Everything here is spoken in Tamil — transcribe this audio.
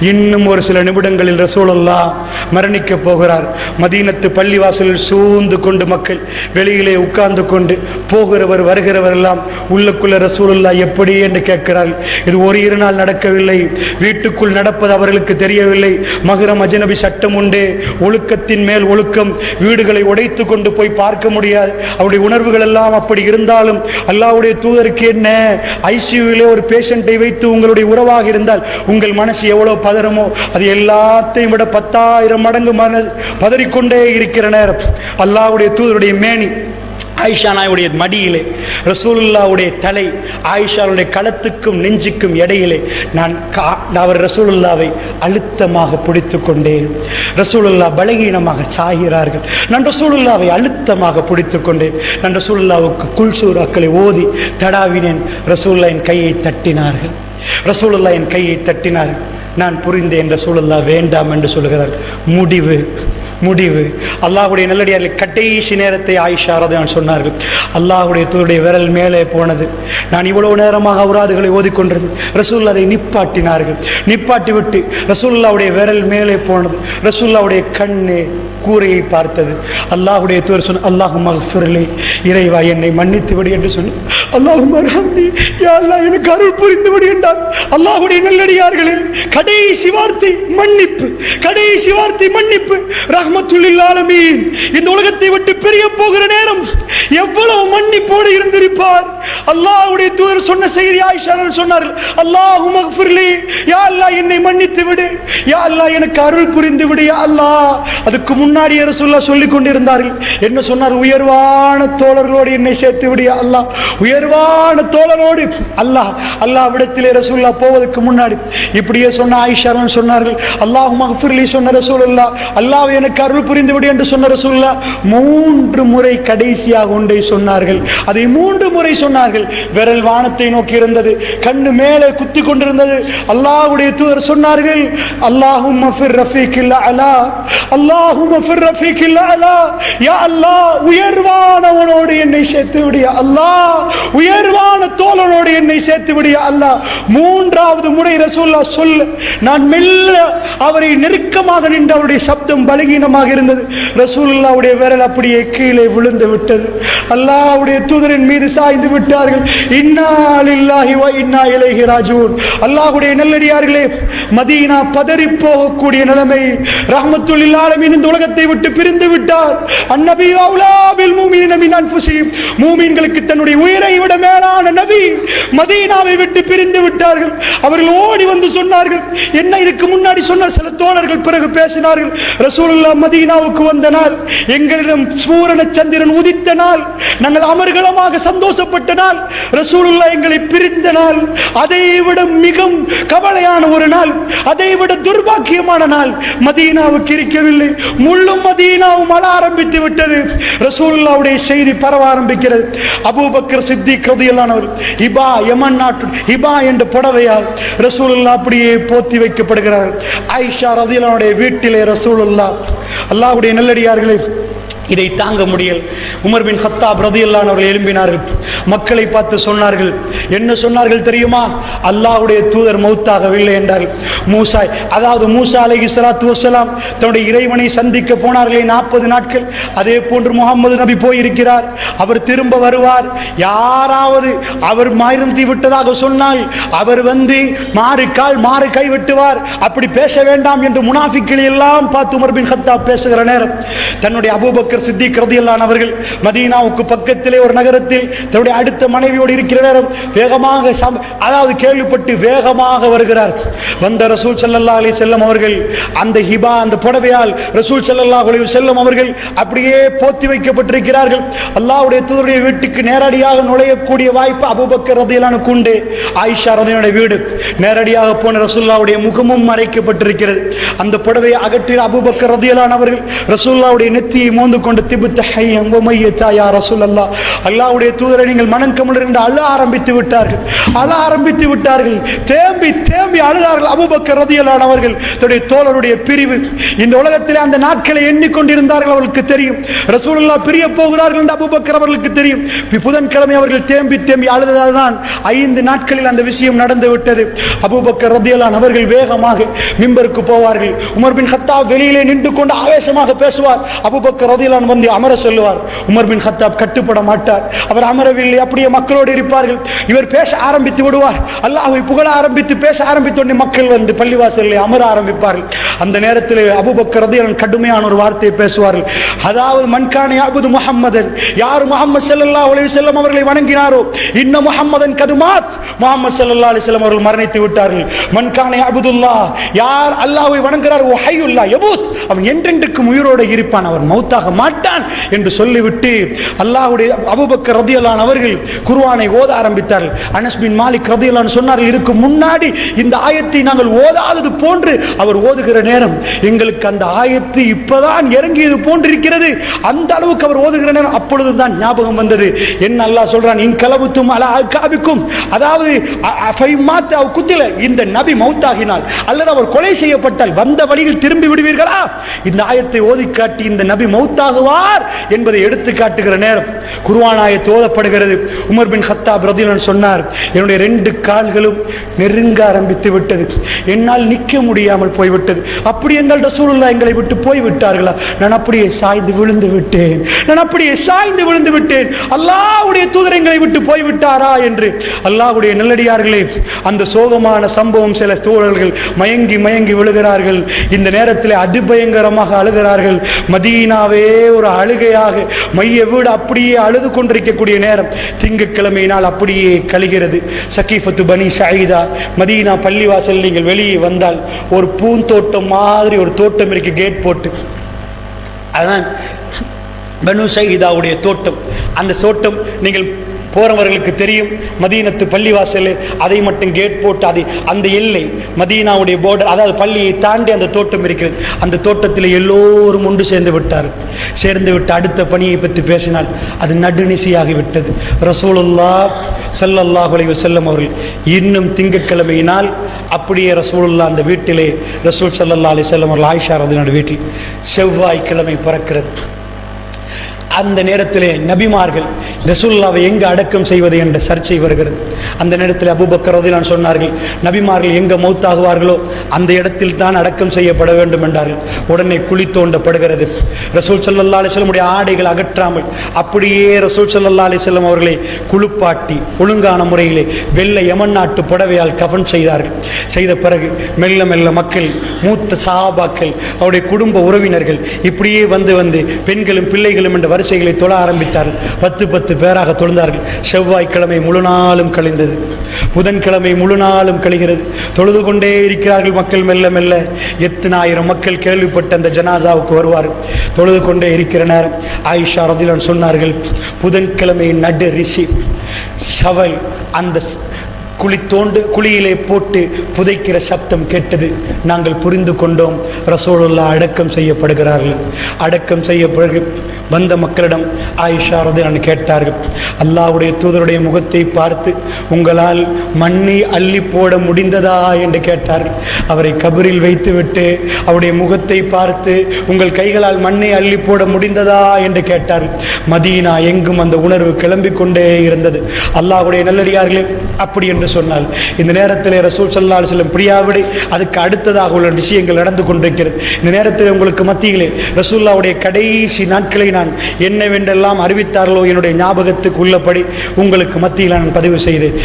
இன்னும் ஒரு சில நிமிடங்களில் ரசூலல்லா மரணிக்க போகிறார். மதீனத்து பள்ளிவாசலில் சூழ்ந்து கொண்டு மக்கள் வெளியிலே உட்கார்ந்து கொண்டு போகிறவர் வருகிறவர் எல்லாம் உள்ளுக்குள்ள ரசூலல்லா எப்படி என்று கேட்கிறார் இது ஒரு இரு நாள் நடக்கவில்லை. வீட்டுக்குள் நடப்பது அவர்களுக்கு தெரியவில்லை. மகரம் அஜனபி சட்டம் உண்டு. ஒழுக்கத்தின் மேல் ஒழுக்கம். வீடுகளை உடைத்து கொண்டு போய் பார்க்க முடியாது. அவருடைய உணர்வுகள் எல்லாம் அப்படி இருந்தாலும் அல்லாஹ்வுடைய தூதருக்கு என்ன? ஐசியூவிலே ஒரு பேஷண்ட்டை வைத்து உங்களுடைய உறவாக இருந்தால் உங்கள் மனசு எவ்வளவு பதறுமோ? அது எல்லாத்தையும் விட பத்தாயிரம் மடங்கு மன பதறிக்கொண்டே இருக்கிற நேரம். அல்லாவுடைய தூதருடைய மேனி ஆயிஷா நாயுடைய மடியிலே ரசூலுல்லாவுடைய தலை ஆயிஷாவுடைய களத்துக்கும் நெஞ்சுக்கும் இடையிலே நான் கா- அவர் ரசூலுல்லாவை அழுத்தமாக பிடித்து கொண்டேன் ரசூலுல்லா பலகீனமாக சாகிறார்கள். நான் ரசூலுல்லாவை அழுத்தமாக பிடித்து கொண்டேன் நான் ரசூலுல்லாவுக்கு குல்சூராக்களை ஓதி தடாவினேன். ரசூலுல்லா என் கையை தட்டினார்கள். ரசூலுல்லா என் கையை தட்டினார்கள். நான் புரிந்தேன் ரசூலுல்லா வேண்டாம் என்று சொல்கிறார் முடிவு. முடிவு. அல்லாஹுடைய நல்லடியார்கள் கடைசி நேரத்தை ஆயிஷா ரதையான் சொன்னார்கள். அல்லாஹுடைய தூருடைய விரல் மேலே போனது. நான் இவ்வளவு நேரமாக அவுராதுகளை ஓதிக்கொண்டிருந்தேன். ரசூல்லா அதை நிப்பாட்டினார்கள். நிப்பாட்டி விட்டு ரசூல்லாவுடைய விரல் மேலே போனது. ரசூல்லாவுடைய கண்ணு கூரையை பார்த்தது. அல்லாஹ்வுடைய தூர் சொன்ன அல்லாஹு மகஃபிரலே இறைவா என்னை மன்னித்து விடு என்று சொன்னார் அல்லாஹும் யா அல்லாஹ் எனக்கு அருள் புரிந்து விடு என்றார் அல்லாஹுடைய நல்லடியார்களே கடைசி வார்த்தை மன்னிப்பு. கடைசி வார்த்தை மன்னிப்பு. ரஹ்மத்துல்லில் இந்த உலகத்தை விட்டு பிரிய போகிற நேரம் எவ்வளவு மன்னிப்போடு இருந்திருப்பார். அல்லாஹ்வுடைய தூதர் சொன்ன செய்தி ஆயிஷா சொன்னார்கள் அல்லாஹு மக்ஃபிர்லி யா அல்லாஹ் என்னை மன்னித்து விடு. யா அல்லாஹ் எனக்கு அருள் புரிந்து விடு யா அல்லாஹ். அதுக்கு முன்னாடி ரசூல்லா சொல்லிக் கொண்டிருந்தார்கள். என்ன சொன்னார்? உயர்வான தோழர்களோடு என்னை சேர்த்து விடு யா அல்லாஹ். உயர்வான தோழரோடு அல்லாஹ் அல்லாஹ் விடத்திலே ரசூல்லா போவதற்கு முன்னாடி இப்படியே சொன்ன ஆயிஷா சொன்னார்கள் அல்லாஹ் மகஃபிர்லி சொன்ன ரசூலுல்லா அல்லாஹ் எனக்கு எனக்கு அருள் புரிந்துவிடு என்று சொன்ன ரசூல்லா மூன்று முறை கடைசியாக ஒன்றை சொன்னார்கள். அதை மூன்று முறை சொன்னார்கள். விரல் வானத்தை நோக்கி இருந்தது. கண்ணு மேலே குத்தி கொண்டிருந்தது. அல்லாஹ்வுடைய தூதர் சொன்னார்கள் அல்லாஹும் ஃபிர் ரஃபீக்கில் அலா அல்லாஹும் ஃபிர் ரஃபீக்கில் அலா யா அல்லாஹ் உயர்வானவனோடு என்னை சேர்த்து விடியா அல்லாஹ் உயர்வான தோழனோடு என்னை சேர்த்து விடியா அல்லாஹ். மூன்றாவது முறை ரசூல்லா சொல்ல நான் மெல்ல அவரை நெருக்கமாக நின்று அவருடைய சப்தம் பலகின பலகீனமாக இருந்தது. ரசூலுல்லாவுடைய விரல் அப்படியே கீழே விழுந்து விட்டது. அல்லாவுடைய தூதரின் மீது சாய்ந்து விட்டார்கள். இன்னா லில்லாஹி வ இன்னா இலைஹி ராஜூன். அல்லாஹ்வுடைய நல்லடியார்களே மதீனா பதறி போகக்கூடிய நிலைமை ரஹ்மத்துல் ஆலமீன் இந்த உலகத்தை விட்டு பிரிந்து விட்டார். அந்நபி அவுலா பில் மூமினின மின் அன்ஃபுசிஹிம். மூமின்களுக்கு தன்னுடைய உயிரை விட மேலான நபி மதீனாவை விட்டு பிரிந்து விட்டார்கள். அவர்கள் ஓடி வந்து சொன்னார்கள். என்ன இதுக்கு முன்னாடி சொன்ன சில தோழர்கள் பிறகு பேசினார்கள். ரசூலுல்லா மதீனாவுக்கு வந்த நாள் எங்களிடம் சூரண சந்திரன் உதித்த நாள் நாங்கள் அமர்கலமாக சந்தோஷப்பட்ட நாள் ரசூலுல்லா எங்களை பிரிந்த நாள் அதை விட மிகவும் கவலையான ஒரு நாள் அதை விட துர்பாக்கியமான நாள் மதீனாவுக்கு இருக்கவில்லை. முழு மதீனாவும் அழ ஆரம்பித்து விட்டது. ரசூலுல்லாவுடைய செய்தி பரவ ஆரம்பிக்கிறது. அபூபக்கர் சித்தி கிருதியலானவர் இபா யமன் நாட்டு இபா என்ற புடவையால் ரசூலுல்லா அப்படியே போத்தி வைக்கப்படுகிறார் ஆயிஷா ரதியலானுடைய வீட்டிலே ரசூலுல்லா அல்லாஹ்வுடைய நல்லடியார்களே இதை தாங்க முடியல். உமர் பின் ஹத்தாப் ரதியல்லான் அவர்கள் எழும்பினார்கள். மக்களை பார்த்து சொன்னார்கள் என்ன சொன்னார்கள் தெரியுமா? அல்லாஹ்வுடைய தூதர் மௌத்தாகவில்லை என்றார்கள். மூசா அதாவது மூசா அலைஹி ஸலாத்து வசலாம் தன்னுடைய இறைவனை சந்திக்க போனார்களே நாற்பது நாட்கள். அதே போன்று முகமது நபி போயிருக்கிறார். அவர் திரும்ப வருவார். யாராவது அவர் மருந்தி விட்டதாக சொன்னால் அவர் வந்து மாறு கால் மாறு கை வெட்டுவார். அப்படி பேச வேண்டாம் என்று முனாஃபிக்களை எல்லாம் பார்த்து உமர் பின் ஹத்தாப் பேசுகிற நேரம். தன்னுடைய அபூபக்கர் அபுபக்கர் சித்திக் ரதியல்லான் அவர்கள் மதீனாவுக்கு பக்கத்திலே ஒரு நகரத்தில் தன்னுடைய அடுத்த மனைவியோடு இருக்கிற நேரம் வேகமாக அதாவது கேள்விப்பட்டு வேகமாக வருகிறார். வந்த ரசூல் சல்லல்லா அலி செல்லம் அவர்கள் அந்த ஹிபா அந்த புடவையால் ரசூல் சல்லல்லா அலி செல்லம் அவர்கள் அப்படியே போத்தி வைக்கப்பட்டிருக்கிறார்கள். அல்லாவுடைய தூதருடைய வீட்டுக்கு நேரடியாக நுழையக்கூடிய வாய்ப்பு அபுபக்கர் ரதியலானுக்கு உண்டு. ஆயிஷா ரதியனுடைய வீடு நேரடியாக போன ரசூல்லாவுடைய முகமும் மறைக்கப்பட்டிருக்கிறது. அந்த புடவையை அகற்றிய அபுபக்கர் ரதியலான் அவர்கள் ரசூல்லாவுடைய நெத்தியை மோந்து கொண்டு திபுத்த ஹையம் ஒமையத்தா யா தூதரை நீங்கள் மனம் கமலர் அழ ஆரம்பித்து விட்டார்கள். அழ ஆரம்பித்து விட்டார்கள். தேம்பி தேம்பி அழுதார்கள் அபூபக்கர் ரதியல்லான் அவர்கள். தன்னுடைய தோழருடைய பிரிவு. இந்த உலகத்தில் அந்த நாட்களை எண்ணிக்கொண்டிருந்தார்கள் அவர்களுக்கு தெரியும். ரசூலுல்லாஹ் பிரிய போகிறார்கள் என்று அபுபக்கர் அவர்களுக்கு தெரியும். புதன்கிழமை அவர்கள் தேம்பி தேம்பி அழுததால் தான் ஐந்து நாட்களில் அந்த விஷயம் நடந்து விட்டது. அபுபக்கர் ரதியலான் அவர்கள் வேகமாக மிம்பருக்கு போவார்கள். உமர் பின் ஹத்தா வெளியிலே நின்று கொண்டு ஆவேசமாக பேசுவார். அபூபக்கர் ரதியல்லான் வந்து அமர சொல்லுவார். உமர் பின் ஹத்தாப் கட்டுப்பட மாட்டார். அவர் அமரவில்லை அப்படியே மக்களோடு இருப்பார்கள். இவர் பேச ஆரம்பித்து விடுவார். அல்லாஹை புகழ ஆரம்பித்து பேச ஆரம்பித்த உடனே மக்கள் வந்து பள்ளிவாசலில் அமர ஆரம்பிப்பார்கள். அந்த நேரத்தில் அபூபக்கர் கடுமையான ஒரு வார்த்தையை பேசுவார்கள். அதாவது மன்கானை அபுது முகம்மதன் யார் முகமது செல்லல்லா அலைஹி செல்லம் அவர்களை வணங்கினாரோ? இன்ன முகம்மதன் கதுமாத் முகமது செல்லல்லா அலி செல்லம் அவர்கள் மரணித்து விட்டார்கள். மன்கானை அபுதுல்லா யார் அல்லாஹை வணங்குகிறார்? ஓ ஹையுல்லா எபூத் அவன் என்றென்றுக்கும் உயிரோடு இருப்பான் அவன் மௌத்தாக மாட்டான் என்று சொல்லிவிட்டு அல்லாஹுடைய அபூபக்கர் ரதியலான் அவர்கள் குருவானை ஓத ஆரம்பித்தார்கள். அனஸ்பின் மாலிக் ரதியலான் சொன்னார்கள் இதுக்கு முன்னாடி இந்த ஆயத்தை நாங்கள் ஓதாதது போன்று அவர் ஓதுகிற நேரம். எங்களுக்கு அந்த ஆயத்து இப்பதான் இறங்கியது போன்றிருக்கிறது. அந்த அளவுக்கு அவர் ஓதுகிற நேரம் அப்பொழுது தான் ஞாபகம் வந்தது. என்ன அல்லாஹ் சொல்றான் இன் கலவுத்தும் அலா காபிக்கும் அதாவது குத்தில இந்த நபி மௌத்தாகினால் அல்லது அவர் கொலை செய்யப்பட்டால் வந்த வழியில் திரும்பி விடுவீர்களா? இந்த ஆயத்தை ஓதி காட்டி இந்த நபி மௌத்தாகுவார் என்பதை எடுத்து காட்டுகிற நேரம். குருவானாய தோதப்படுகிறது. உமர் பின் ஹத்தா ரதியல்லான் சொன்னார் என்னுடைய ரெண்டு கால்களும் நெருங்க ஆரம்பித்து விட்டது. என்னால் நிற்க முடியாமல் போய்விட்டது. அப்படி என்றால் ரசூலுல்லா எங்களை விட்டு போய்விட்டார்களா? நான் அப்படியே சாய்ந்து விழுந்து விட்டேன். நான் அப்படியே சாய்ந்து விழுந்து விட்டேன். அல்லாவுடைய தூதரங்களை விட்டு போய்விட்டாரா என்று? அல்லாவுடைய நல்லடியார்களே அந்த சோகமான சம்பவம் சில தோழர்கள் மயங்கி மயங்கி விழுகிறார்கள். இந்த நேரத்தில் அதிபயங்கரமாக அழுகிறார்கள். மதீனாவே ஒரு அழுகையாக மைய வீடு அப்படியே அழுது கொண்டிருக்கக்கூடிய நேரம் திங்கட்கிழமை நாள் அப்படியே கழிகிறது. சக்கீஃபத்து பனி ஷாயிதா மதீனா பள்ளிவாசல் நீங்கள் வெளியே வந்தால் ஒரு பூந்தோட்டம் மாதிரி ஒரு தோட்டம் இருக்கு கேட் போட்டு. அதான் பனு சைதாவுடைய தோட்டம். அந்த தோட்டம் நீங்கள் போறவர்களுக்கு தெரியும் மதீனத்து பள்ளிவாசல் அதை மட்டும் கேட் போட்டு அதை அந்த எல்லை மதீனாவுடைய போர்டர் அதாவது பள்ளியை தாண்டி அந்த தோட்டம் இருக்கிறது. அந்த தோட்டத்தில் எல்லோரும் ஒன்று சேர்ந்து விட்டார் சேர்ந்து விட்டு அடுத்த பணியை பற்றி பேசினால் அது நடுநிசையாகி விட்டது. ரசூலுல்லா ஸல்லல்லாஹு அலைஹி அவர்கள் இன்னும் திங்கட்கிழமையினால் அப்படியே ரசூலுல்லா அந்த வீட்டிலே ரசூல் ஸல்லல்லாஹு அலி செல்லம் அவர்கள் ஆயிஷா ரதினோட வீட்டில் செவ்வாய்க்கிழமை பிறக்கிறது. அந்த நேரத்திலே நபிமார்கள் ரசூல்லாவை எங்கு அடக்கம் செய்வது என்ற சர்ச்சை வருகிறது. அந்த நேரத்தில் அபூபக்கர் நான் சொன்னார்கள் நபிமார்கள் எங்கே மௌத்தாகுவார்களோ அந்த இடத்தில் தான் அடக்கம் செய்யப்பட வேண்டும் என்றார்கள். உடனே குழி தோண்டப்படுகிறது. ரசூல் சல்லல்லா அலிஸ்லமுடைய ஆடைகள் அகற்றாமல் அப்படியே ரசூல் சல்லல்லா அலிஸ்லம் அவர்களை குளிப்பாட்டி ஒழுங்கான முறையிலே வெள்ளை யமன் நாட்டு புடவையால் கவன் செய்தார்கள். செய்த பிறகு மெல்ல மெல்ல மக்கள் மூத்த சஹாபாக்கள் அவருடைய குடும்ப உறவினர்கள் இப்படியே வந்து வந்து பெண்களும் பிள்ளைகளும் என்ற வரிசைகளை தொழ ஆரம்பித்தார்கள். பத்து பத்து பேராக தொழுந்தார்கள். செவ்வாய்க்கிழமை முழு நாளும் கழிந்தது. புதன்கிழமை முழு நாளும் கழிகிறது. தொழுது கொண்டே இருக்கிறார்கள் மக்கள் மெல்ல மெல்ல. எத்தனாயிரம் மக்கள் கேள்விப்பட்ட அந்த ஜனாசாவுக்கு வருவார்கள். தொழுது கொண்டே இருக்கிற நேரம் ஆயிஷா ரதிலான் சொன்னார்கள் புதன்கிழமை நடு ரிஷி சவல் அந்த குழி தோண்டு குழியிலே போட்டு புதைக்கிற சப்தம் கேட்டது நாங்கள் புரிந்து கொண்டோம். ரசோலுல்லா அடக்கம் செய்யப்படுகிறார்கள். அடக்கம் செய்யப்படுகிற வந்த மக்களிடம் ஆயிஷா நான் கேட்டார்கள். அல்லாஹ்வுடைய தூதருடைய முகத்தை பார்த்து உங்களால் மண்ணை அள்ளி போட முடிந்ததா? என்று கேட்டார்கள். அவரை கபரில் வைத்துவிட்டு அவருடைய முகத்தை பார்த்து உங்கள் கைகளால் மண்ணை அள்ளி போட முடிந்ததா? என்று கேட்டார்கள். மதீனா எங்கும் அந்த உணர்வு கிளம்பிக் கொண்டே இருந்தது. அல்லாவுடைய நல்லடியார்களே அப்படி என்று என்று சொன்னால் இந்த நேரத்தில் ரசூல் சல்லா செல்லம் பிரியாவிட அதுக்கு அடுத்ததாக உள்ள விஷயங்கள் நடந்து கொண்டிருக்கிறது. இந்த நேரத்தில் உங்களுக்கு மத்தியிலே ரசூல்லாவுடைய கடைசி நாட்களை நான் என்னவென்றெல்லாம் அறிவித்தார்களோ என்னுடைய ஞாபகத்துக்கு உள்ளபடி உங்களுக்கு மத்தியில் நான் பதிவு செய்தேன்.